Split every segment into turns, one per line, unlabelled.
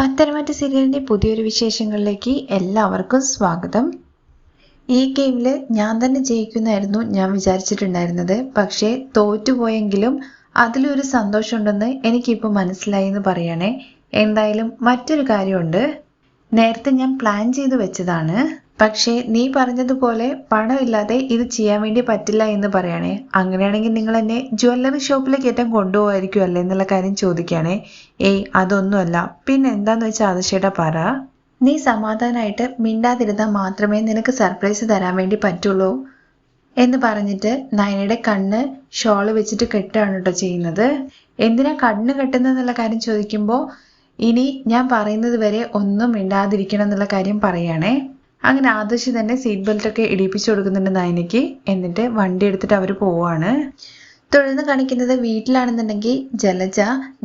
പത്തരമാറ്റ സീരിയലിന്റെ പുതിയൊരു വിശേഷങ്ങളിലേക്ക് എല്ലാവർക്കും സ്വാഗതം. ഈ ഗെയിമിൽ ഞാൻ തന്നെ ജയിക്കുന്നായിരുന്നു ഞാൻ വിചാരിച്ചിട്ടുണ്ടായിരുന്നത്. പക്ഷേ തോറ്റുപോയെങ്കിലും അതിലൊരു സന്തോഷമുണ്ടെന്ന് എനിക്കിപ്പോൾ മനസ്സിലായി എന്ന് പറയണേ. എന്തായാലും മറ്റൊരു കാര്യമുണ്ട്. നേരത്തെ ഞാൻ പ്ലാൻ ചെയ്ത് വെച്ചതാണ്. പക്ഷേ നീ പറഞ്ഞതുപോലെ പണമില്ലാതെ ഇത് ചെയ്യാൻ വേണ്ടി പറ്റില്ല എന്ന് പറയണേ. അങ്ങനെയാണെങ്കിൽ നിങ്ങൾ എന്നെ ജ്വല്ലറി ഷോപ്പിലേക്ക് ഏറ്റവും കൊണ്ടുപോകായിരിക്കും അല്ലേ എന്നുള്ള കാര്യം ചോദിക്കുകയാണേ. ഏയ് അതൊന്നുമല്ല. പിന്നെ എന്താന്ന് വെച്ചാൽ ആദർശേട്ടാ പറ. നീ സമാധാനമായിട്ട് മിണ്ടാതിരുന്നാൽ മാത്രമേ നിനക്ക് സർപ്രൈസ് തരാൻ വേണ്ടി പറ്റുള്ളൂ എന്ന് പറഞ്ഞിട്ട് നയനയുടെ കണ്ണ് ഷോൾ വെച്ചിട്ട് കെട്ടാണ് കേട്ടോ ചെയ്യുന്നത്. എന്തിനാ കണ്ണ് കെട്ടുന്നതെന്നുള്ള കാര്യം ചോദിക്കുമ്പോൾ ഇനി ഞാൻ പറയുന്നത് വരെ ഒന്നും മിണ്ടാതിരിക്കണം എന്നുള്ള കാര്യം പറയുകയാണേ. അങ്ങനെ ആദർശി തന്നെ സീറ്റ് ബെൽറ്റ് ഒക്കെ ഇടിപ്പിച്ചു കൊടുക്കുന്നുണ്ട് നയനയ്ക്ക്. എന്നിട്ട് വണ്ടി എടുത്തിട്ട് അവർ പോവാണ്. തുടർന്ന് കാണിക്കുന്നത് വീട്ടിലാണെന്നുണ്ടെങ്കിൽ ജലജ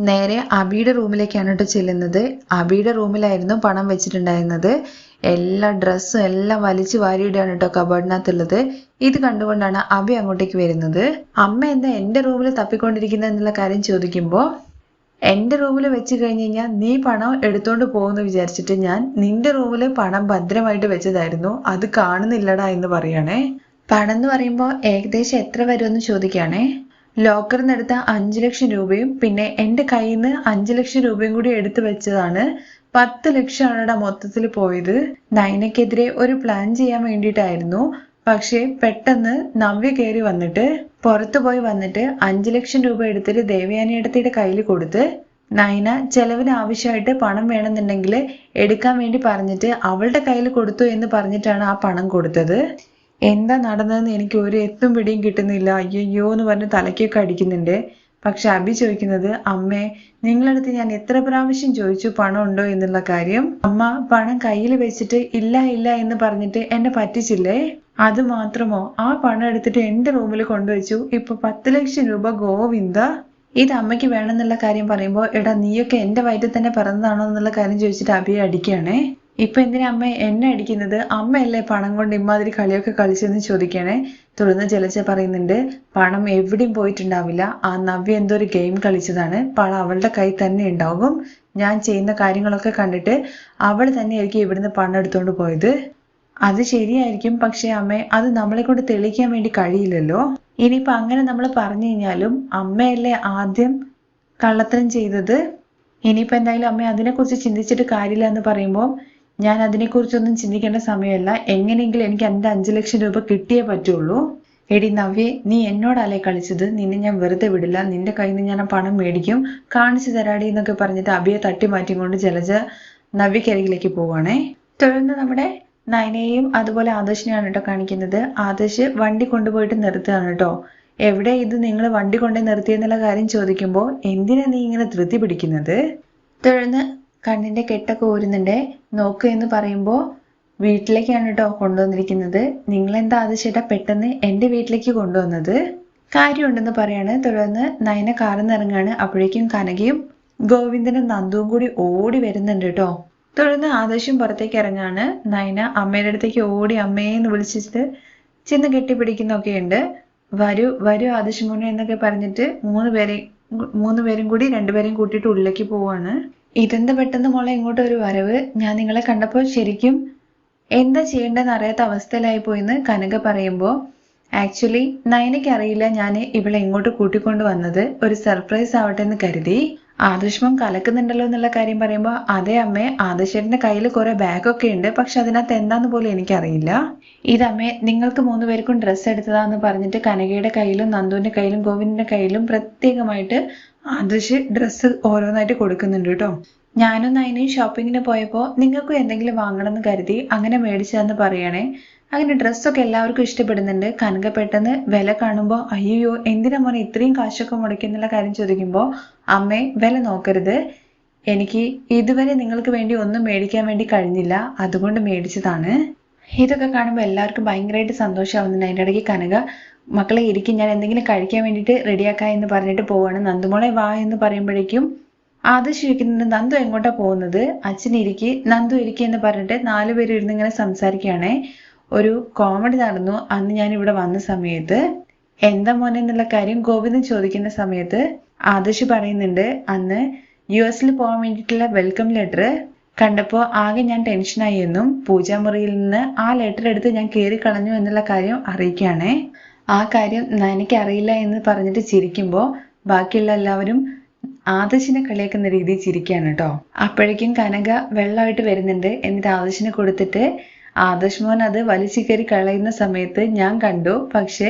നേരെ അബിയുടെ റൂമിലേക്കാണ് കേട്ടോ ചെല്ലുന്നത്. അബിയുടെ റൂമിലായിരുന്നു പണം വെച്ചിട്ടുണ്ടായിരുന്നത്. എല്ലാ ഡ്രസ്സും എല്ലാം വലിച്ചു വാരിയിടുകയാണ് കേട്ടോ കബോർഡിനകത്തുള്ളത്. ഇത് കണ്ടുകൊണ്ടാണ് അബി അങ്ങോട്ടേക്ക് വരുന്നത്. അമ്മ എന്താ എന്റെ റൂമിൽ തപ്പിക്കൊണ്ടിരിക്കുന്നത് എന്നുള്ള കാര്യം ചോദിക്കുമ്പോൾ എന്റെ റൂമിൽ വെച്ച് കഴിഞ്ഞ് കഴിഞ്ഞാൽ നീ പണം എടുത്തോണ്ട് പോകുമെന്ന് വിചാരിച്ചിട്ട് ഞാൻ നിന്റെ റൂമിൽ പണം ഭദ്രമായിട്ട് വെച്ചതായിരുന്നു. അത് കാണുന്നില്ലടാ എന്ന് പറയണേ. പണം എന്ന് പറയുമ്പോൾ ഏകദേശം എത്ര വരുമെന്ന് ചോദിക്കുകയാണേ. ലോക്കറിൽ നിന്ന് എടുത്ത അഞ്ച് ലക്ഷം രൂപയും പിന്നെ എന്റെ കയ്യിൽ നിന്ന് അഞ്ച് ലക്ഷം രൂപയും കൂടി എടുത്തു വെച്ചതാണ്. പത്ത് ലക്ഷമാണടാ മൊത്തത്തിൽ പോയത്. നയനക്കെതിരെ ഒരു പ്ലാൻ ചെയ്യാൻ വേണ്ടിയിട്ടായിരുന്നു. പക്ഷേ പെട്ടെന്ന് നവ്യ കയറി വന്നിട്ട് പുറത്തു പോയി വന്നിട്ട് അഞ്ചു ലക്ഷം രൂപ എടുത്തിട്ട് ദേവയാനിയടത്തിയുടെ കയ്യിൽ കൊടുത്ത് നയന ചെലവിന് ആവശ്യമായിട്ട് പണം വേണമെന്നുണ്ടെങ്കിൽ എടുക്കാൻ വേണ്ടി പറഞ്ഞിട്ട് അവളുടെ കയ്യിൽ കൊടുത്തു എന്ന് പറഞ്ഞിട്ടാണ് ആ പണം കൊടുത്തത്. എന്താ നടന്നതെന്ന് എനിക്ക് ഒരു എത്തും പിടിയും കിട്ടുന്നില്ല. അയ്യോ എന്ന് പറഞ്ഞ് തലയ്ക്കൊക്കെ അടിക്കുന്നുണ്ട്. പക്ഷെ അബി ചോദിക്കുന്നത് അമ്മേ നിങ്ങളടുത്ത് ഞാൻ എത്ര പ്രാവശ്യം ചോദിച്ചു പണം ഉണ്ടോ എന്നുള്ള കാര്യം? അമ്മ പണം കയ്യിൽ വെച്ചിട്ട് ഇല്ല ഇല്ല എന്ന് പറഞ്ഞിട്ട് എന്നെ പറ്റിച്ചില്ലേ? അത് മാത്രമോ? ആ പണം എടുത്തിട്ട് എന്റെ റൂമിൽ കൊണ്ടുവച്ചു. ഇപ്പൊ പത്ത് ലക്ഷം രൂപ ഗോവിന്ദ. ഇത് അമ്മയ്ക്ക് വേണമെന്നുള്ള കാര്യം പറയുമ്പോൾ എടാ നീയൊക്കെ എന്റെ വയറ്റിൽ തന്നെ പിറന്നതാണോ എന്നുള്ള കാര്യം ചോദിച്ചിട്ട് അബിയെ അടിക്കുകയാണേ. ഇപ്പൊ എന്തിനാ അമ്മ എന്നെ അടിക്കുന്നത്? അമ്മയല്ലേ പണം കൊണ്ട് ഇമ്മാതിരി കളിയൊക്കെ കളിച്ചെന്ന് ചോദിക്കണേ? തുടർന്ന് ജലജ പറയുന്നുണ്ട് പണം എവിടെയും പോയിട്ടുണ്ടാവില്ല. ആ നവ്യ എന്തോ ഒരു ഗെയിം കളിച്ചതാണ്. പണം അവളുടെ കൈ തന്നെ ഉണ്ടാകും. ഞാൻ ചെയ്യുന്ന കാര്യങ്ങളൊക്കെ കണ്ടിട്ട് അവൾ തന്നെയായിരിക്കും ഇവിടുന്ന് പണം എടുത്തുകൊണ്ട് പോയത്. അത് ശരിയായിരിക്കും പക്ഷെ അമ്മേ അത് നമ്മളെ കൊണ്ട് തെളിയിക്കാൻ വേണ്ടി കഴിയില്ലല്ലോ. ഇനിയിപ്പോ അങ്ങനെ നമ്മൾ പറഞ്ഞു കഴിഞ്ഞാലും അമ്മയല്ലേ ആദ്യം കള്ളത്തരം ചെയ്തത്? ഇനിയിപ്പോ എന്തായാലും അമ്മ അതിനെക്കുറിച്ച് ചിന്തിച്ചിട്ട് കാര്യമില്ല എന്ന് പറയുമ്പോൾ ഞാൻ അതിനെക്കുറിച്ചൊന്നും ചിന്തിക്കേണ്ട സമയമല്ല. എങ്ങനെയെങ്കിലും എനിക്ക് എന്റെ അഞ്ചു ലക്ഷം രൂപ കിട്ടിയേ പറ്റുള്ളൂ. എടി നവ്യെ നീ എന്നോടല്ലേ കളിച്ചത്? നിന്നെ ഞാൻ വെറുതെ വിടില്ല. നിന്റെ കയ്യിൽ നിന്ന് ഞാൻ ആ പണം മേടിക്കും. കാണിച്ചു തരാടി എന്നൊക്കെ പറഞ്ഞിട്ട് അബിയെ തട്ടി മാറ്റി കൊണ്ട് ജലജ നവ്യക്കരികിലേക്ക് പോവാണേ തുടർന്ന് നമ്മുടെ നയനയെയും അതുപോലെ ആദർശിനെയാണ് കേട്ടോ കാണിക്കുന്നത്. ആദർശ് വണ്ടി കൊണ്ടുപോയിട്ട് നിർത്തുകയാണ് കേട്ടോ. എവിടെ ഇത് നിങ്ങൾ വണ്ടി കൊണ്ടുപോയി നിർത്തിയെന്നുള്ള കാര്യം ചോദിക്കുമ്പോൾ എന്തിനാ നീ ഇങ്ങനെ ധൃതി പിടിക്കുന്നത്? തുടർന്ന് കണ്ണിന്റെ കെട്ടൊക്കെ ഊരുന്നുണ്ട്. നോക്ക് എന്ന് പറയുമ്പോൾ വീട്ടിലേക്കാണ് കേട്ടോ കൊണ്ടുവന്നിരിക്കുന്നത്. നിങ്ങൾ എന്താ ചേട്ടാ പെട്ടെന്ന് എന്റെ വീട്ടിലേക്ക് കൊണ്ടുവന്നത്? കാര്യമുണ്ടെന്ന് പറയാണ്. തുടർന്ന് നയന ഇറങ്ങാണ് അപ്പോഴേക്കും കനകയും ഗോവിന്ദനും നന്ദുവും കൂടി ഓടി വരുന്നുണ്ട് കേട്ടോ തുടർന്ന് ആദർശം പുറത്തേക്ക് ഇറങ്ങാണ്. നയന അമ്മയുടെ അടുത്തേക്ക് ഓടി അമ്മയെന്ന് വിളിച്ചിട്ട് ചെന്ന് കെട്ടിപ്പിടിക്കുന്നൊക്കെ ഉണ്ട് വരൂ വരൂ ആദേശം മോനെ എന്നൊക്കെ പറഞ്ഞിട്ട് മൂന്ന് പേരെ മൂന്ന് പേരും കൂടി രണ്ടുപേരെയും കൂട്ടിയിട്ട് ഉള്ളിലേക്ക് പോവാണ്. ഇതെന്താ പെട്ടെന്ന് മോളെ ഇങ്ങോട്ട് ഒരു വരവ്? ഞാൻ നിങ്ങളെ കണ്ടപ്പോൾ ശരിക്കും എന്താ ചെയ്യേണ്ടതെന്ന് അറിയാത്ത അവസ്ഥയിലായി പോയിന്ന് കനക പറയുമ്പോൾ ആക്ച്വലി നയനയ്ക്ക് അറിയില്ല ഞാൻ ഇവളെ ഇങ്ങോട്ട് കൂട്ടിക്കൊണ്ട് വന്നത് ഒരു സർപ്രൈസ് ആവട്ടെ എന്ന് കരുതി. ആദർശമം കലക്കുന്നുണ്ടല്ലോ എന്നുള്ള കാര്യം പറയുമ്പോൾ അതേ അമ്മ ആദർശേട്ടന്റെ കയ്യിൽ കുറെ ബാഗൊക്കെ ഉണ്ട്. പക്ഷെ അതിനകത്ത് എന്താന്ന് പോലും എനിക്കറിയില്ല. ഇതമ്മേ നിങ്ങൾക്ക് മൂന്ന് പേർക്കും ഡ്രസ്സ് എടുത്തതാന്ന് പറഞ്ഞിട്ട് കനകയുടെ കയ്യിലും നന്ദുവിന്റെ കയ്യിലും ഗോവിന്ദന്റെ കയ്യിലും പ്രത്യേകമായിട്ട് ആദർശ് ഡ്രസ്സ് ഓരോന്നായിട്ട് കൊടുക്കുന്നുണ്ട് കേട്ടോ. ഞാനും നയനയും ഷോപ്പിങ്ങിന് പോയപ്പോൾ നിങ്ങൾക്കും എന്തെങ്കിലും വാങ്ങണമെന്ന് കരുതി അങ്ങനെ മേടിച്ചതെന്ന് പറയണേ. അങ്ങനെ ഡ്രസ്സൊക്കെ എല്ലാവർക്കും ഇഷ്ടപ്പെടുന്നുണ്ട്. കനക പെട്ടെന്ന് വില കാണുമ്പോൾ അയ്യോ എന്തിനാ മോനെ ഇത്രയും കാശൊക്കെ മുടക്കുന്നുള്ള കാര്യം ചോദിക്കുമ്പോൾ അമ്മേ വില നോക്കരുത്. എനിക്ക് ഇതുവരെ നിങ്ങൾക്ക് വേണ്ടി ഒന്നും മേടിക്കാൻ വേണ്ടി കഴിഞ്ഞില്ല. അതുകൊണ്ട് മേടിച്ചതാണ്. ഇതൊക്കെ കാണുമ്പോൾ എല്ലാവർക്കും ഭയങ്കരമായിട്ട് സന്തോഷമാവുന്നുണ്ട്. അതിന്റെ ഇടയ്ക്ക് കനക മക്കളെ ഇരിക്കും. ഞാൻ എന്തെങ്കിലും കഴിക്കാൻ വേണ്ടിയിട്ട് റെഡിയാക്കാം എന്ന് പറഞ്ഞിട്ട് പോവാണ്. നന്ദുമോളെ വാ എന്ന് പറയുമ്പോഴേക്കും അത് ഇരിക്കുന്നുണ്ട് നന്ദു എങ്ങോട്ടാ പോകുന്നത്? അച്ഛൻ ഇരിക്കി. നന്ദു ഇരിക്കി എന്ന് പറഞ്ഞിട്ട് നാലുപേരും ഇരുന്ന് ഇങ്ങനെ സംസാരിക്കുകയാണേ. ഒരു കോമഡി നടന്നു. അന്ന് ഞാൻ ഇവിടെ വന്ന സമയത്ത് എന്താ മോനെ എന്നുള്ള കാര്യം ഗോവിന്ദൻ ചോദിക്കുന്ന സമയത്ത് ആദർശ് പറയുന്നുണ്ട് അന്ന് യു എസിൽ പോകാൻ വേണ്ടിയിട്ടുള്ള വെൽക്കം ലെറ്റർ കണ്ടപ്പോൾ ആകെ ഞാൻ ടെൻഷനായി എന്നും പൂജാമുറിയിൽ നിന്ന് ആ ലെറ്റർ എടുത്ത് ഞാൻ കയറി കളഞ്ഞു എന്നുള്ള കാര്യം അറിയിക്കുകയാണേ. ആ കാര്യം എനിക്കറിയില്ല എന്ന് പറഞ്ഞിട്ട് ചിരിക്കുമ്പോൾ ബാക്കിയുള്ള എല്ലാവരും ആദർശിനെ കളിയാക്കുന്ന രീതിയിൽ ചിരിക്കുകയാണ് കേട്ടോ. അപ്പോഴേക്കും കനക വെള്ളമായിട്ട് വരുന്നുണ്ട്. എന്നിട്ട് ആദർശിനെ കൊടുത്തിട്ട് ആദർശ് മോൻ അത് വലിച്ചു കയറി കളയുന്ന സമയത്ത് ഞാൻ കണ്ടു. പക്ഷേ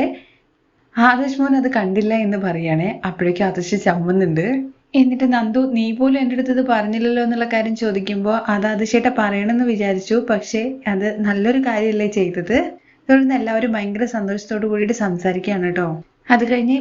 ആദർശ് മോൻ അത് കണ്ടില്ല എന്ന് പറയണേ അപ്പോഴേക്കും ആദർശ് ചമ്മുന്നുണ്ട്. എന്നിട്ട് നന്ദു നീ പോലും എന്റെ അടുത്ത് ഇത് പറഞ്ഞില്ലല്ലോ എന്നുള്ള കാര്യം ചോദിക്കുമ്പോൾ അത് അതിശേട്ട പറയണമെന്ന് വിചാരിച്ചു. പക്ഷേ അത് നല്ലൊരു കാര്യമല്ലേ ചെയ്തത്? തുടർന്ന് എല്ലാവരും ഭയങ്കര സന്തോഷത്തോടു കൂടിയിട്ട് സംസാരിക്കുകയാണ് കേട്ടോ. അത് കഴിഞ്ഞ്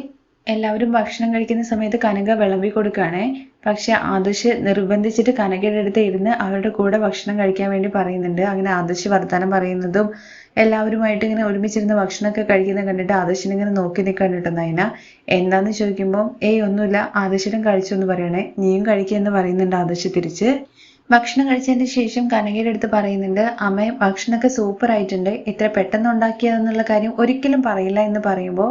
എല്ലാവരും ഭക്ഷണം കഴിക്കുന്ന സമയത്ത് കനക വിളമ്പി കൊടുക്കുകയാണേ. പക്ഷെ ആദർശ് നിർബന്ധിച്ചിട്ട് കനകയുടെ അടുത്ത് ഇരുന്ന് അവരുടെ കൂടെ ഭക്ഷണം കഴിക്കാൻ വേണ്ടി പറയുന്നുണ്ട്. അങ്ങനെ ആദർശ് വർത്താനം പറയുന്നതും എല്ലാവരുമായിട്ട് ഇങ്ങനെ ഒരുമിച്ചിരുന്ന് ഭക്ഷണമൊക്കെ കഴിക്കുന്നത് കണ്ടിട്ട് ആദർശിനെ ഇങ്ങനെ നോക്കി നിൽക്കാൻ കേട്ടോ നയന. എന്താന്ന് ചോദിക്കുമ്പോൾ ഏയ് ഒന്നുമില്ല. ആദർശിനും കഴിച്ചു എന്ന് പറയണേ. നീയും കഴിക്കുക എന്ന് പറയുന്നുണ്ട് ആദർശ് തിരിച്ച്. ഭക്ഷണം കഴിച്ചതിന് ശേഷം കനകയുടെ അടുത്ത് പറയുന്നുണ്ട് അമ്മ ഭക്ഷണമൊക്കെ സൂപ്പർ ആയിട്ടുണ്ട്. ഇത്ര പെട്ടെന്ന് ഉണ്ടാക്കിയതെന്നുള്ള കാര്യം ഒരിക്കലും പറയില്ല എന്ന് പറയുമ്പോൾ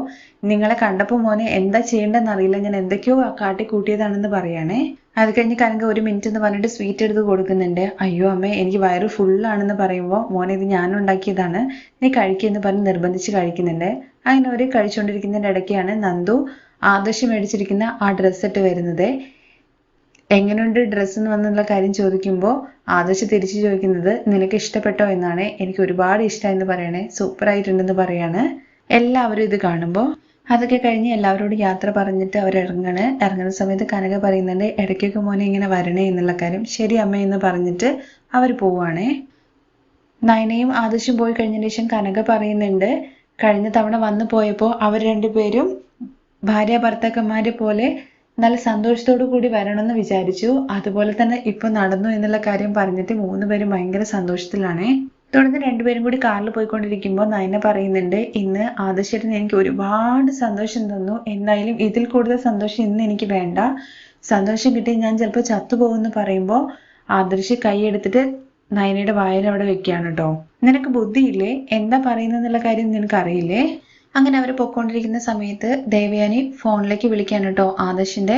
നിങ്ങളെ കണ്ടപ്പോൾ മോനെ എന്താ ചെയ്യേണ്ടതെന്ന് അറിയില്ല. ഞാൻ എന്തൊക്കെയോ കാട്ടി കൂട്ടിയതാണെന്ന് പറയണേ. അത് കഴിഞ്ഞ് കനക ഒരു മിനിറ്റ് എന്ന് പറഞ്ഞിട്ട് സ്വീറ്റ് എടുത്ത് കൊടുക്കുന്നുണ്ട്. അയ്യോ അമ്മ എനിക്ക് വയറ് ഫുള്ളാണെന്ന് പറയുമ്പോൾ മോനെ ഇത് ഞാൻ ഉണ്ടാക്കിയതാണ്. നീ കഴിക്കുമെന്ന് പറഞ്ഞ് നിർബന്ധിച്ച് കഴിക്കുന്നുണ്ട്. അങ്ങനെ അവർ കഴിച്ചുകൊണ്ടിരിക്കുന്നതിന്റെ ഇടയ്ക്കാണ് നന്ദു ആദർശം മേടിച്ചിരിക്കുന്ന ആ ഡ്രസ്സ് ഇട്ട് വരുന്നത്. എങ്ങനെയുണ്ട് ഡ്രസ്സ് എന്ന് വന്നുള്ള കാര്യം ചോദിക്കുമ്പോൾ ആദർശ് തിരിച്ചു ചോദിക്കുന്നത് നിനക്ക് ഇഷ്ടപ്പെട്ടോ എന്നാണ്. എനിക്ക് ഒരുപാട് ഇഷ്ടം എന്ന് പറയണേ. സൂപ്പർ ആയിട്ടുണ്ടെന്ന് പറയാണ്. എല്ലാവരും ഇത് കാണുമ്പോൾ അതൊക്കെ കഴിഞ്ഞ് എല്ലാവരോടും യാത്ര പറഞ്ഞിട്ട് അവർ ഇറങ്ങണ് ഇറങ്ങുന്ന സമയത്ത് കനക പറയുന്നുണ്ട് ഇടയ്ക്കൊക്കെ മോനെ ഇങ്ങനെ വരണേ എന്നുള്ള കാര്യം. ശരി അമ്മ എന്ന് പറഞ്ഞിട്ട് അവർ പോവുകയാണേ നയനയും ആദർശും പോയി കഴിഞ്ഞതിന് ശേഷം കനക പറയുന്നുണ്ട് കഴിഞ്ഞ തവണ വന്നു പോയപ്പോൾ അവർ രണ്ടുപേരും ഭാര്യ ഭർത്താക്കന്മാരെ പോലെ നല്ല സന്തോഷത്തോടു കൂടി വരണമെന്ന് വിചാരിച്ചു. അതുപോലെ തന്നെ ഇപ്പൊ നടന്നു എന്നുള്ള കാര്യം പറഞ്ഞിട്ട് മൂന്ന് പേരും ഭയങ്കര സന്തോഷത്തിലാണ്. തുടർന്ന് രണ്ടുപേരും കൂടി കാറിൽ പോയിക്കൊണ്ടിരിക്കുമ്പോൾ നയന പറയുന്നുണ്ട് ഇന്ന് ആദർശേട്ടൻ എനിക്ക് ഒരുപാട് സന്തോഷം തന്നു. എന്തായാലും ഇതിൽ കൂടുതൽ സന്തോഷം ഇന്ന് എനിക്ക് വേണ്ട. സന്തോഷം കിട്ടി ഞാൻ ചിലപ്പോൾ ചത്തുപോകുമെന്ന് പറയുമ്പോൾ ആദർശ് കൈയെടുത്തിട്ട് നയനയുടെ വായന അവിടെ വെക്കുകയാണ് കേട്ടോ നിനക്ക് ബുദ്ധിയില്ലേ? എന്താ പറയുന്നെന്നുള്ള കാര്യം നിനക്ക് അറിയില്ലേ അങ്ങനെ അവർ പൊക്കോണ്ടിരിക്കുന്ന സമയത്ത് ദേവയാനി ഫോണിലേക്ക് വിളിക്കാൻ കേട്ടോ. ആദർശിന്റെ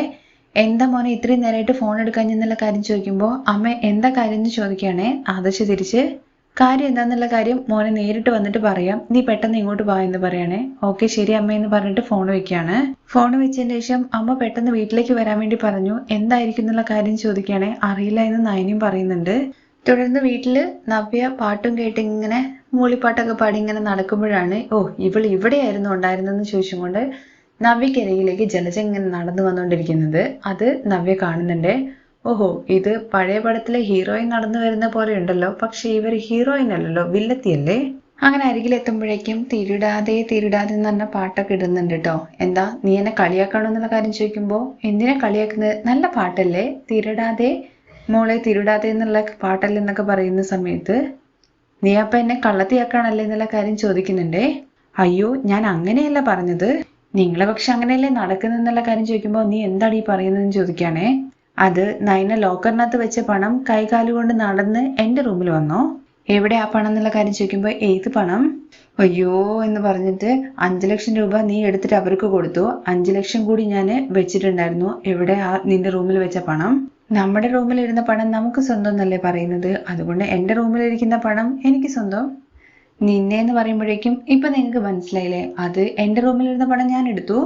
എന്താ മോനെ ഇത്രയും നേരമായിട്ട് ഫോൺ എടുക്കാഞ്ഞെന്നുള്ള കാര്യം ചോദിക്കുമ്പോൾ അമ്മ എന്താ കാര്യം എന്ന് ചോദിക്കുകയാണേ. ആദർശ് തിരിച്ച് കാര്യം എന്താന്നുള്ള കാര്യം മോനെ നേരിട്ട് വന്നിട്ട് പറയാം. നീ പെട്ടെന്ന് ഇങ്ങോട്ട് വാ എന്ന് പറയണേ. ഓക്കെ ശരി അമ്മ എന്ന് പറഞ്ഞിട്ട് ഫോൺ വെക്കുകയാണ്. ഫോൺ വെച്ചതിന് ശേഷം അമ്മ പെട്ടെന്ന് വീട്ടിലേക്ക് വരാൻ വേണ്ടി പറഞ്ഞു. എന്തായിരിക്കും എന്നുള്ള കാര്യം ചോദിക്കുകയാണേ അറിയില്ല എന്ന് നയനിയും പറയുന്നുണ്ട്. തുടർന്ന് വീട്ടിൽ നവ്യ പാട്ടും കേട്ട് ഇങ്ങനെ മൂളിപ്പാട്ടൊക്കെ പാടി ഇങ്ങനെ നടക്കുമ്പോഴാണ് ഓ ഇവൾ ഇവിടെയായിരുന്നു ഉണ്ടായിരുന്നെന്ന് ചോദിച്ചുകൊണ്ട് നവ്യക്കരയിലേക്ക് ജലജ ഇങ്ങനെ നടന്നു വന്നുകൊണ്ടിരിക്കുന്നത്. അത് നവ്യ കാണുന്നുണ്ട്. ഓഹോ ഇത് പഴയ പടത്തിലെ ഹീറോയിൻ നടന്നു വരുന്ന പോലെ ഉണ്ടല്ലോ പക്ഷെ ഇവർ ഹീറോയിൻ അല്ലല്ലോ വില്ലത്തിയല്ലേ? അങ്ങനെ അരികിലെത്തുമ്പോഴേക്കും തിരിടാതെ തിരിടാതെ എന്ന് പറഞ്ഞ പാട്ടൊക്കെ ഇടുന്നുണ്ട് കേട്ടോ എന്താ നീ എന്നെ കളിയാക്കണോ എന്നുള്ള കാര്യം ചോദിക്കുമ്പോൾ എന്തിനാ കളിയാക്കുന്നത്? നല്ല പാട്ടല്ലേ? തിരിടാതെ മോളെ തിരുടാതെ എന്നുള്ള പാട്ടല്ലേ എന്നൊക്കെ പറയുന്ന സമയത്ത് നീ അപ്പ എന്നെ കള്ളത്തിയാക്കാണല്ലേ എന്നുള്ള കാര്യം ചോദിക്കുന്നുണ്ടേ? അയ്യോ ഞാൻ അങ്ങനെയല്ല പറഞ്ഞത്. നിങ്ങളെ പക്ഷെ അങ്ങനെയല്ലേ നടക്കുന്നെന്നുള്ള കാര്യം ചോദിക്കുമ്പോൾ നീ എന്താണ് ഈ പറയുന്നതെന്ന് ചോദിക്കുകയാണേ അത് നയന ലോക്കറിനകത്ത് വെച്ച പണം കൈകാലുകൊണ്ട് നടന്ന് എന്റെ റൂമിൽ വന്നോ? എവിടെ ആ പണം എന്നുള്ള കാര്യം ചോദിക്കുമ്പോൾ ഏത് പണം? അയ്യോ എന്ന് പറഞ്ഞിട്ട് അഞ്ചു ലക്ഷം രൂപ നീ എടുത്തിട്ട് അവർക്ക് കൊടുത്തു. അഞ്ചു ലക്ഷം കൂടി ഞാൻ വെച്ചിട്ടുണ്ടായിരുന്നു. എവിടെ ആ നിന്റെ റൂമിൽ വെച്ച പണം? നമ്മുടെ റൂമിലിരുന്ന പണം നമുക്ക് സ്വന്തം എന്നല്ലേ പറയുന്നത്? അതുകൊണ്ട് എന്റെ റൂമിലിരിക്കുന്ന പണം എനിക്ക് സ്വന്തം. നിന്നെ എന്ന് പറയുമ്പോഴേക്കും ഇപ്പൊ നിങ്ങൾക്ക് മനസ്സിലായില്ലേ? അത് എന്റെ റൂമിലിരുന്ന പണം ഞാൻ എടുത്തു.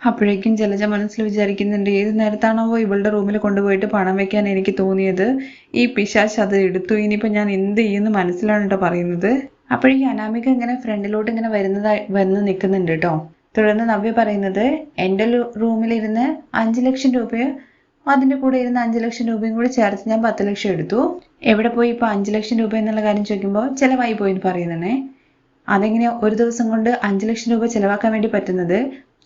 അപ്പോഴേക്കും ജലജ മനസ്സിൽ വിചാരിക്കുന്നുണ്ട് ഏത് നേരത്താണോ ഇവളുടെ റൂമിൽ കൊണ്ടുപോയിട്ട് പണം വെക്കാൻ എനിക്ക് തോന്നിയത്? ഈ പിശാശ് അത് എടുത്തു. ഇനിയിപ്പോൾ ഞാൻ എന്ത് ചെയ്യുമെന്ന് മനസ്സിലാണ് കേട്ടോ പറയുന്നത്. അപ്പോഴേക്കും അനാമിക ഇങ്ങനെ ഫ്രണ്ടിലോട്ട് ഇങ്ങനെ വരുന്നതായി വന്ന് നിൽക്കുന്നുണ്ട് കേട്ടോ തുടർന്ന് നവ്യ പറയുന്നത് എന്റെ റൂമിലിരുന്ന് അഞ്ച് ലക്ഷം രൂപയോ അതിന്റെ കൂടെ ഇരുന്ന് അഞ്ച് ലക്ഷം രൂപയും കൂടി ചേർത്ത് ഞാൻ പത്ത് ലക്ഷം എടുത്തു. എവിടെ പോയി ഇപ്പോൾ അഞ്ച് ലക്ഷം രൂപ എന്നുള്ള കാര്യം ചോദിക്കുമ്പോൾ ചിലവായി പോയി എന്ന് പറയുന്നതേ അതെങ്ങനെയാ ഒരു ദിവസം കൊണ്ട് അഞ്ച് ലക്ഷം രൂപ ചിലവാക്കാൻ വേണ്ടി പറ്റുന്നത്?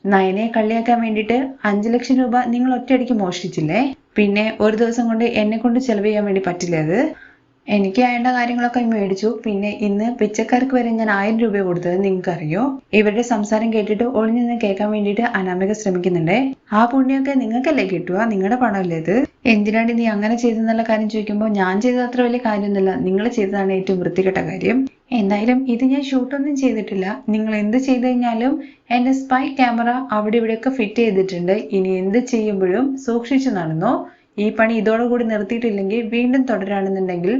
നയനെ കള്ളിയാക്കാൻ വേണ്ടിയിട്ട് അഞ്ച് ലക്ഷം രൂപ നിങ്ങൾ ഒറ്റയടിക്ക് മോഷ്ടിച്ചില്ലേ? പിന്നെ ഒരു ദിവസം കൊണ്ട് എന്നെ കൊണ്ട് ചെലവ് ചെയ്യാൻ വേണ്ടി പറ്റില്ല അത്? എനിക്ക് വേണ്ട കാര്യങ്ങളൊക്കെ മേടിച്ചു. പിന്നെ ഇന്ന് പിച്ചക്കാർക്ക് വരെ ഞാൻ ആയിരം രൂപ കൊടുത്തത്. നിങ്ങൾക്കറിയോ? ഇവരുടെ സംസാരം കേട്ടിട്ട് ഒളിഞ്ഞു നിന്ന് കേൾക്കാൻ വേണ്ടിയിട്ട് അനാമിക ശ്രമിക്കുന്നുണ്ട്. ആ പുണ്യമൊക്കെ നിങ്ങൾക്കല്ലേ കിട്ടുക? നിങ്ങളുടെ പണമല്ലേ ഇത്? എന്തിനാണ് നീ അങ്ങനെ ചെയ്തെന്നുള്ള കാര്യം ചോദിക്കുമ്പോൾ ഞാൻ ചെയ്തത് അത്ര വലിയ കാര്യമൊന്നുമില്ല. നിങ്ങൾ ചെയ്തതാണ് ഏറ്റവും വൃത്തികെട്ട കാര്യം. എന്തായാലും ഇത് ഞാൻ ഷൂട്ടൊന്നും ചെയ്തിട്ടില്ല. നിങ്ങൾ എന്ത് ചെയ്തു കഴിഞ്ഞാലും എന്റെ സ്പൈ ക്യാമറ അവിടെ ഇവിടെയൊക്കെ ഫിറ്റ് ചെയ്തിട്ടുണ്ട്. ഇനി എന്ത് ചെയ്യുമ്പോഴും സൂക്ഷിച്ചു നടന്നോ? ഈ പണി ഇതോടുകൂടി നിർത്തിയിട്ടില്ലെങ്കിൽ വീണ്ടും തുടരാണെന്നുണ്ടെങ്കിൽ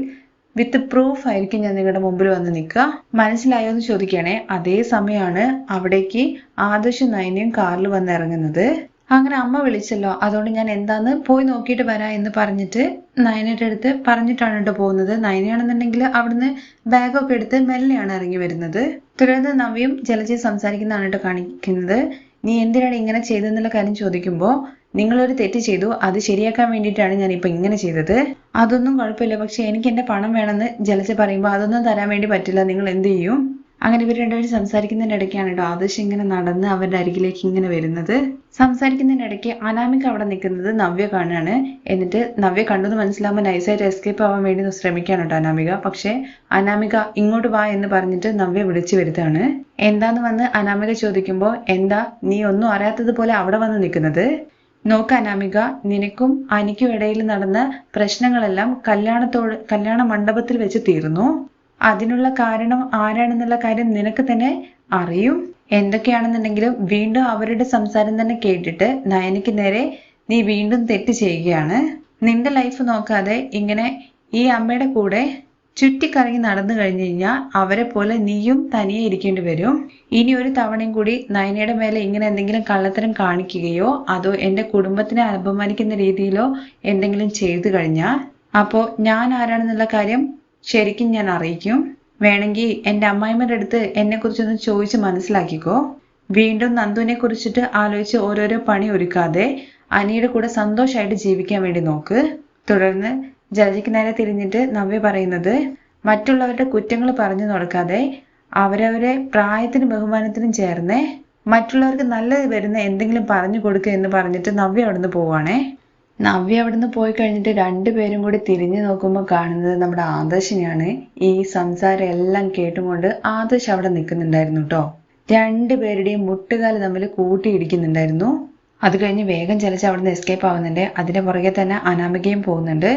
വിത്ത് പ്രൂഫ് ആയിരിക്കും ഞാൻ നിങ്ങളുടെ മുമ്പിൽ വന്ന് നിൽക്കുക. മനസ്സിലായോ എന്ന് ചോദിക്കുകയാണെങ്കിൽ അതേ സമയമാണ് അവിടേക്ക് ആദർശ നയനയും കാറിൽ വന്ന് ഇറങ്ങുന്നത്. അങ്ങനെ അമ്മ വിളിച്ചല്ലോ. അതുകൊണ്ട് ഞാൻ എന്താന്ന് പോയി നോക്കിയിട്ട് വരാം എന്ന് പറഞ്ഞിട്ട് നയനയുടെ അടുത്ത് പറഞ്ഞിട്ടാണ് കേട്ടോ പോകുന്നത്. നയനയാണെന്നുണ്ടെങ്കിൽ അവിടുന്ന് ബാഗൊക്കെ എടുത്ത് മെല്ലെയാണ് ഇറങ്ങി വരുന്നത്. തുടർന്ന് നവ്യം ജലജയും സംസാരിക്കുന്നതാണ് കേട്ടോ കാണിക്കുന്നത്. നീ എന്തിനാണ് ഇങ്ങനെ ചെയ്തെന്നുള്ള കാര്യം ചോദിക്കുമ്പോൾ നിങ്ങളൊരു തെറ്റ് ചെയ്തു അത് ശരിയാക്കാൻ വേണ്ടിയിട്ടാണ് ഞാൻ ഇപ്പൊ ഇങ്ങനെ ചെയ്തത്. അതൊന്നും കുഴപ്പമില്ല. പക്ഷെ എനിക്ക് എന്റെ പണം വേണമെന്ന് ജലജ പറയുമ്പോൾ അതൊന്നും തരാൻ വേണ്ടി പറ്റില്ല. നിങ്ങൾ എന്ത് ചെയ്യും? അങ്ങനെ ഇവർ രണ്ടുപേരും സംസാരിക്കുന്നതിന്റെ ഇടയ്ക്കാണ് കേട്ടോ ആദർശ് ഇങ്ങനെ നടന്ന് അവരുടെ അരികിലേക്ക് ഇങ്ങനെ വരുന്നത്. സംസാരിക്കുന്നതിന്റെ ഇടയ്ക്ക് അനാമിക അവിടെ നിൽക്കുന്നത് നവ്യ കാണാണ്. എന്നിട്ട് നവ്യ കണ്ടെന്ന് മനസ്സിലാവുമ്പോൾ നൈസായിട്ട് എസ്കേപ്പ് ആവാൻ വേണ്ടി ശ്രമിക്കാണ് കേട്ടോ അനാമിക. പക്ഷെ അനാമിക ഇങ്ങോട്ട് വാ എന്ന് പറഞ്ഞിട്ട് നവ്യ വിളിച്ചു വരുത്താണ് എന്താന്ന് വന്ന് അനാമിക ചോദിക്കുമ്പോൾ എന്താ നീ ഒന്നും അറിയാത്തതുപോലെ അവിടെ വന്ന് നിൽക്കുന്നത്? നോക്ക് അനാമിക നിനക്കും അനിക്കും ഇടയിൽ നടന്ന പ്രശ്നങ്ങളെല്ലാം കല്യാണത്തോട് കല്യാണ മണ്ഡപത്തിൽ വെച്ച് തീർന്നു. അതിനുള്ള കാരണം ആരാണെന്നുള്ള കാര്യം നിനക്ക് തന്നെ അറിയും. എന്തൊക്കെയാണെന്നുണ്ടെങ്കിലും വീണ്ടും അവരുടെ സംസാരം തന്നെ കേട്ടിട്ട് നയനയ്ക്ക് നേരെ നീ വീണ്ടും തെറ്റ് ചെയ്യുകയാണ്. നിന്റെ ലൈഫ് നോക്കാതെ ഇങ്ങനെ ഈ അമ്മയുടെ കൂടെ ചുറ്റിക്കറങ്ങി നടന്നു കഴിഞ്ഞു കഴിഞ്ഞാൽ അവരെ പോലെ നീയും തനിയെ ഇരിക്കേണ്ടി വരും. ഇനി ഒരു തവണയും കൂടി നയനയുടെ മേലെ ഇങ്ങനെ എന്തെങ്കിലും കള്ളത്തരം കാണിക്കുകയോ അതോ എന്റെ കുടുംബത്തിനെ അപമാനിക്കുന്ന രീതിയിലോ എന്തെങ്കിലും ചെയ്തു കഴിഞ്ഞാൽ അപ്പോൾ ഞാൻ ആരാണെന്നുള്ള കാര്യം ശരിക്കും ഞാൻ അറിയിക്കും. വേണമെങ്കിൽ എന്റെ അമ്മായിമ്മയുടെ അടുത്ത് എന്നെ കുറിച്ചൊന്ന് ചോദിച്ച് മനസ്സിലാക്കിക്കോ. വീണ്ടും നന്ദുവിനെ കുറിച്ചിട്ട് ആലോചിച്ച് ഓരോരോ പണി ഒരുക്കാതെ അനിയുടെ കൂടെ സന്തോഷമായിട്ട് ജീവിക്കാൻ വേണ്ടി നോക്ക്. തുടർന്ന് ജലജയ്ക്ക് നേരെ തിരിഞ്ഞിട്ട് നവ്യ പറയുന്നത് മറ്റുള്ളവരുടെ കുറ്റങ്ങൾ പറഞ്ഞു നടക്കാതെ അവരവരെ പ്രായത്തിനും ബഹുമാനത്തിനും ചേർന്ന് മറ്റുള്ളവർക്ക് നല്ലത് വരുന്ന എന്തെങ്കിലും പറഞ്ഞു കൊടുക്കുക എന്ന് പറഞ്ഞിട്ട് നവ്യ അവിടുന്ന് പോവാണേ. നവ്യ അവിടുന്ന് പോയി കഴിഞ്ഞിട്ട് രണ്ടുപേരും കൂടി തിരിഞ്ഞു നോക്കുമ്പോൾ കാണുന്നത് നമ്മുടെ ആദർശിനെയാണ്. ഈ സംസാരം എല്ലാം കേട്ടുകൊണ്ട് ആദർശ് അവിടെ നിൽക്കുന്നുണ്ടായിരുന്നു കേട്ടോ രണ്ടുപേരുടെയും മുട്ടുകാൽ തമ്മിൽ കൂട്ടിയിടിക്കുന്നുണ്ടായിരുന്നു അത് കഴിഞ്ഞ് വേഗം ചലച്ച് അവിടുന്ന് എസ്കേപ്പ് ആവുന്നുണ്ട്. അതിന്റെ പുറകെ തന്നെ അനാമികയും പോകുന്നുണ്ട്.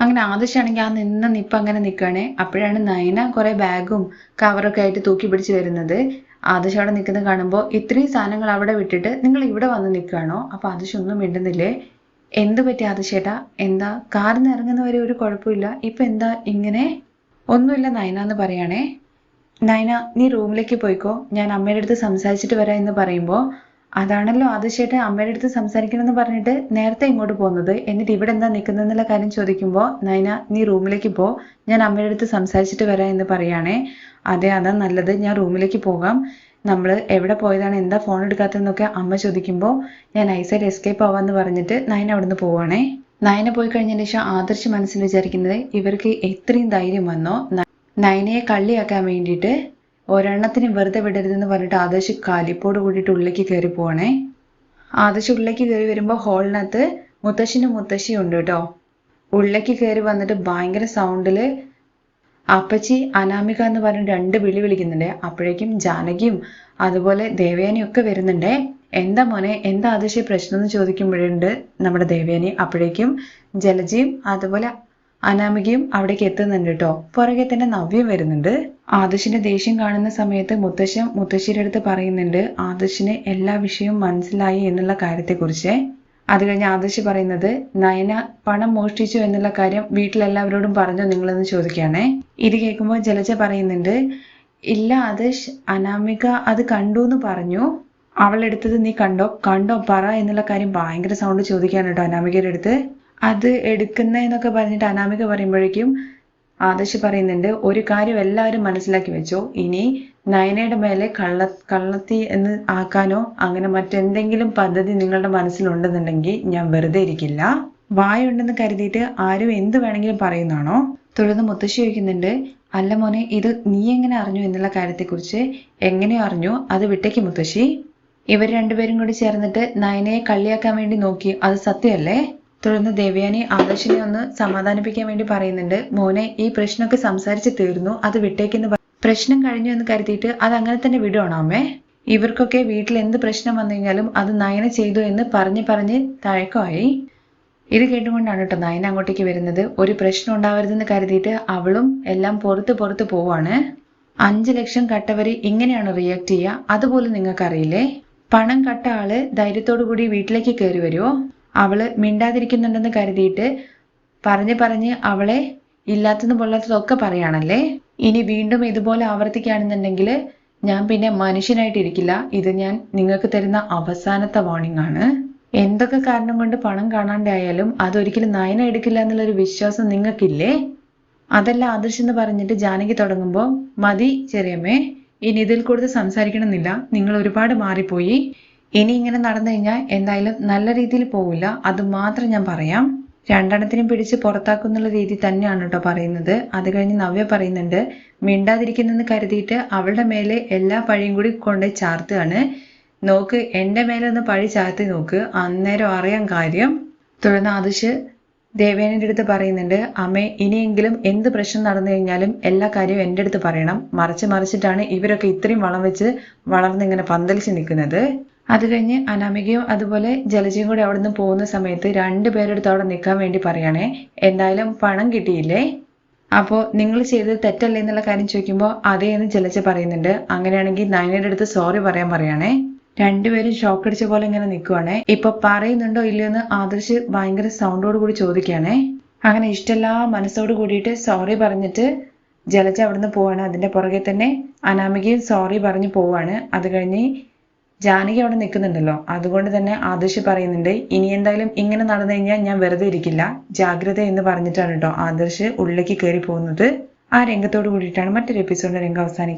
അങ്ങനെ ആദിശാണെങ്കിൽ ആ നിന്ന് നിപ്പ് അങ്ങനെ നിൽക്കുകയാണേ അപ്പോഴാണ് നയന കുറെ ബാഗും കവറൊക്കെ ആയിട്ട് തൂക്കി പിടിച്ച് വരുന്നത്. ആദിശ അവിടെ നിൽക്കുന്നത് കാണുമ്പോൾ ഇത്രയും സാധനങ്ങൾ അവിടെ വിട്ടിട്ട് നിങ്ങൾ ഇവിടെ വന്ന് നിൽക്കുകയാണോ? അപ്പോൾ ആദിശ ഒന്നും മിണ്ടുന്നില്ലേ? എന്ത് പറ്റി ആദിശേട്ടാ? എന്താ കാറിൽ നിന്ന് ഇറങ്ങുന്നവരെ ഒരു കുഴപ്പമില്ല. ഇപ്പൊ എന്താ ഇങ്ങനെ? ഒന്നുമില്ല നയന എന്ന് പറയാണേ. നയന നീ റൂമിലേക്ക് പോയിക്കോ. ഞാൻ അമ്മയുടെ അടുത്ത് സംസാരിച്ചിട്ട് വരാം എന്ന് പറയുമ്പോൾ അതാണല്ലോ ആദർശേട്ടൻ അമ്മയുടെ അടുത്ത് സംസാരിക്കണമെന്ന് പറഞ്ഞിട്ട് നേരത്തെ ഇങ്ങോട്ട് പോകുന്നത്. എന്നിട്ട് ഇവിടെ എന്താ നിൽക്കുന്നതെന്നുള്ള കാര്യം ചോദിക്കുമ്പോൾ നൈന നീ റൂമിലേക്ക് പോ. ഞാൻ അമ്മയുടെ അടുത്ത് സംസാരിച്ചിട്ട് വരാം എന്ന് പറയുകയാണേ. അതെ അതാ നല്ലത്. ഞാൻ റൂമിലേക്ക് പോകാം. നമ്മൾ എവിടെ പോയതാണ് എന്താ ഫോൺ എടുക്കാത്തതെന്നൊക്കെ അമ്മ ചോദിക്കുമ്പോൾ ഞാൻ ഐസൈഡ് എസ്കേപ്പ് ആവാന്ന് പറഞ്ഞിട്ട് നയന അവിടുന്ന് പോവാണേ നയന പോയി കഴിഞ്ഞതിന് ശേഷം ആദർശ് മനസ്സിൽ വിചാരിക്കുന്നത് ഇവർക്ക് എത്രയും ധൈര്യം വന്നോ? നയനയെ കള്ളിയാക്കാൻ വേണ്ടിയിട്ട് ഒരെണ്ണത്തിനും വെറുതെ വിടരുതെന്ന് പറഞ്ഞിട്ട് ആദർശ് കാലിപ്പോട് കൂടിയിട്ട് ഉള്ളിലേക്ക് കയറി പോവണേ. ആദർശ് ഉള്ളിലേക്ക് കയറി വരുമ്പോൾ ഹോളിനകത്ത് മുത്തശ്ശിന്റെ മുത്തശ്ശി ഉണ്ട് കേട്ടോ. ഉള്ളിലേക്ക് കയറി വന്നിട്ട് ഭയങ്കര സൗണ്ടിൽ അപ്പച്ചി അനാമിക എന്ന് പറഞ്ഞ് രണ്ട് വിളി വിളിക്കുന്നുണ്ട്. അപ്പോഴേക്കും ജാനകിയും അതുപോലെ ദേവയാനിയും ഒക്കെ വരുന്നുണ്ടേ. എന്താ മോനെ എന്താ ആദർശി പ്രശ്നം എന്ന് ചോദിക്കുമ്പോഴുണ്ട് നമ്മുടെ ദേവയാനി. അപ്പോഴേക്കും ജലജിയും അതുപോലെ അനാമികയും അവിടേക്ക് എത്തുന്നുണ്ട് കേട്ടോ പുറകെ തന്നെ നവ്യം വരുന്നുണ്ട്. ആദർശിന്റെ ദേഷ്യം കാണുന്ന സമയത്ത് മുത്തശ്ശൻ മുത്തശ്ശിയുടെ അടുത്ത് പറയുന്നുണ്ട് ആദർശിന് എല്ലാ വിഷയവും മനസ്സിലായി എന്നുള്ള കാര്യത്തെക്കുറിച്ച്. അത് കഴിഞ്ഞ് ആദർശ് പറയുന്നത് നയന പണം മോഷ്ടിച്ചു എന്നുള്ള കാര്യം വീട്ടിലെല്ലാവരോടും പറഞ്ഞോ നിങ്ങളെന്ന് ചോദിക്കുകയാണേ. ഇത് കേൾക്കുമ്പോൾ ജലജ പറയുന്നുണ്ട് ഇല്ല ആദർശ് അനാമിക അത് കണ്ടു എന്ന് പറഞ്ഞു. അവൾ എടുത്തത് നീ കണ്ടോ? കണ്ടോ? പറ എന്നുള്ള കാര്യം ഭയങ്കര സൗണ്ട് ചോദിക്കാണ് കേട്ടോ അനാമികയുടെ അടുത്ത്. അത് എടുക്കുന്നതെന്നൊക്കെ പറഞ്ഞിട്ട് അനാമിക പറയുമ്പോഴേക്കും ആദർശ് പറയുന്നുണ്ട് ഒരു കാര്യം എല്ലാവരും മനസ്സിലാക്കി വെച്ചോ. ഇനി നയനയുടെ മേലെ കള്ള കള്ളത്തി എന്ന് ആക്കാനോ അങ്ങനെ മറ്റെന്തെങ്കിലും പദ്ധതി നിങ്ങളുടെ മനസ്സിലുണ്ടെന്നുണ്ടെങ്കിൽ ഞാൻ വെറുതെ ഇരിക്കില്ല. വായുണ്ടെന്ന് കരുതിയിട്ട് ആരും എന്ത് വേണമെങ്കിലും പറയുന്നതാണോ? തുടർന്ന് മുത്തശ്ശി ചോദിക്കുന്നുണ്ട് അല്ല മോനെ ഇത് നീ എങ്ങനെ അറിഞ്ഞു എന്നുള്ള കാര്യത്തെക്കുറിച്ച് എങ്ങനെ അറിഞ്ഞു. അത് വിട്ടേക്ക് മുത്തശ്ശി. ഇവർ രണ്ടുപേരും കൂടി ചേർന്നിട്ട് നയനയെ കള്ളിയാക്കാൻ വേണ്ടി നോക്കി. അത് സത്യമല്ലേ? തുടർന്ന് ദേവയാനി ആദർശിനെ ഒന്ന് സമാധാനിപ്പിക്കാൻ വേണ്ടി പറയുന്നുണ്ട്. മോനെ ഈ പ്രശ്നമൊക്കെ സംസാരിച്ച് തീർന്നു. അത് വിട്ടേക്കെന്ന് പ്രശ്നം കഴിഞ്ഞു എന്ന് കരുതിയിട്ട് അത് അങ്ങനെ തന്നെ വിടുവാണോ അമ്മേ? ഇവർക്കൊക്കെ വീട്ടിൽ എന്ത് പ്രശ്നം വന്നു കഴിഞ്ഞാലും അത് നയന ചെയ്തു എന്ന് പറഞ്ഞ് പറഞ്ഞ് തഴക്കമായി. ഇത് കേട്ടുകൊണ്ടാണ് കേട്ടോ നയന അങ്ങോട്ടേക്ക് വരുന്നത്. ഒരു പ്രശ്നം ഉണ്ടാവരുതെന്ന് കരുതിയിട്ട് അവളും എല്ലാം പുറത്ത് പുറത്ത് പോവാണ്. അഞ്ചു ലക്ഷം കട്ടവരെ ഇങ്ങനെയാണ് റിയാക്ട് ചെയ്യുക? അതുപോലും നിങ്ങൾക്കറിയില്ലേ? പണം കട്ട ആൾ ധൈര്യത്തോടു കൂടി വീട്ടിലേക്ക് കയറി വരുമോ അവൾ മിണ്ടാതിരിക്കുന്നുണ്ടെന്ന് കരുതിയിട്ട് പറഞ്ഞ് പറഞ്ഞ് അവളെ ഇല്ലാത്തതും പൊള്ളാത്തതൊക്കെ പറയാണല്ലേ ഇനി വീണ്ടും ഇതുപോലെ ആവർത്തിക്കുകയാണെന്നുണ്ടെങ്കിൽ ഞാൻ പിന്നെ മനുഷ്യനായിട്ടിരിക്കില്ല. ഇത് ഞാൻ നിങ്ങൾക്ക് തരുന്ന അവസാനത്തെ വാണിംഗ് ആണ്. എന്തൊക്കെ കാരണം കൊണ്ട് പണം കാണാണ്ടായാലും അതൊരിക്കലും നയന എടുക്കില്ല എന്നുള്ളൊരു വിശ്വാസം നിങ്ങൾക്കില്ലേ? അതല്ല ആദർശ് എന്ന് പറഞ്ഞിട്ട് ജാനകി തുടങ്ങുമ്പോൾ മതി ചെറിയമ്മേ ഇനി ഇതിൽ കൂടുതൽ സംസാരിക്കണമെന്നില്ല. നിങ്ങൾ ഒരുപാട് മാറിപ്പോയി. ഇനി ഇങ്ങനെ നടന്നു കഴിഞ്ഞാൽ എന്തായാലും നല്ല രീതിയിൽ പോവില്ല. അത് മാത്രം ഞാൻ പറയാം. രണ്ടെണ്ണത്തിനും പിടിച്ച് പുറത്താക്കുന്നുള്ള രീതി തന്നെയാണ് കേട്ടോ പറയുന്നത്. അത് കഴിഞ്ഞ് നവ്യ പറയുന്നുണ്ട് മിണ്ടാതിരിക്കുന്നെന്ന് കരുതിയിട്ട് അവളുടെ മേലെ എല്ലാ പഴിയും കൂടി കൊണ്ട് ചാർത്തുകയാണ്. നോക്ക് എന്റെ മേലെ ഒന്ന് പഴി ചാർത്തി നോക്ക്. അന്നേരം അറിയാൻ കാര്യം. തുടർന്ന് ആദർശ് ദേവേനന്റെ അടുത്ത് പറയുന്നുണ്ട് അമ്മേ ഇനിയെങ്കിലും എന്ത് പ്രശ്നം നടന്നു കഴിഞ്ഞാലും എല്ലാ കാര്യവും എന്റെ അടുത്ത് പറയണം. മറിച്ച് മറിച്ചിട്ടാണ് ഇവരൊക്കെ ഇത്രയും വളം വെച്ച് വളർന്നിങ്ങനെ പന്തലിച്ച് നിൽക്കുന്നത്. അത് കഴിഞ്ഞ് അനാമികയും അതുപോലെ ജലജയും കൂടി അവിടെ നിന്ന് പോകുന്ന സമയത്ത് രണ്ട് പേരെടുത്ത് അവിടെ നിൽക്കാൻ വേണ്ടി പറയണേ എന്തായാലും പണം കിട്ടിയില്ലേ? അപ്പോൾ നിങ്ങൾ ചെയ്തത് തെറ്റല്ലേ എന്നുള്ള കാര്യം ചോദിക്കുമ്പോൾ അതേ എന്ന് ജലജ പറയുന്നുണ്ട്. അങ്ങനെയാണെങ്കിൽ നയനയുടെ അടുത്ത് സോറി പറയാൻ പറയണേ രണ്ടുപേരും ഷോക്ക് അടിച്ച പോലെ ഇങ്ങനെ നിൽക്കുവാണേ. ഇപ്പൊ പറയുന്നുണ്ടോ ഇല്ലയോ എന്ന് ആദർശ് ഭയങ്കര സൗണ്ടോട് കൂടി ചോദിക്കുകയാണേ. അങ്ങനെ ഇഷ്ടമല്ല മനസ്സോട് കൂടിയിട്ട് സോറി പറഞ്ഞിട്ട് ജലജ അവിടുന്ന് പോവാണ്. അതിന്റെ പുറകെ തന്നെ അനാമികയും സോറി പറഞ്ഞു പോവാണ്. അത് കഴിഞ്ഞ് ജാനകി അവിടെ നിൽക്കുന്നുണ്ടല്ലോ. അതുകൊണ്ട് തന്നെ ആദർശ് പറയുന്നുണ്ട് ഇനി എന്തായാലും ഇങ്ങനെ നടന്നു കഴിഞ്ഞാൽ ഞാൻ വെറുതെ ഇരിക്കില്ല. ജാഗ്രത എന്ന് പറഞ്ഞിട്ടാണ് കേട്ടോ ആദർശ് ഉള്ളിലേക്ക് കയറി പോകുന്നത്. ആ രംഗത്തോട് കൂടിയിട്ടാണ് മറ്റൊരു എപ്പിസോഡിന്റെ രംഗം അവസാനിക്കുന്നത്.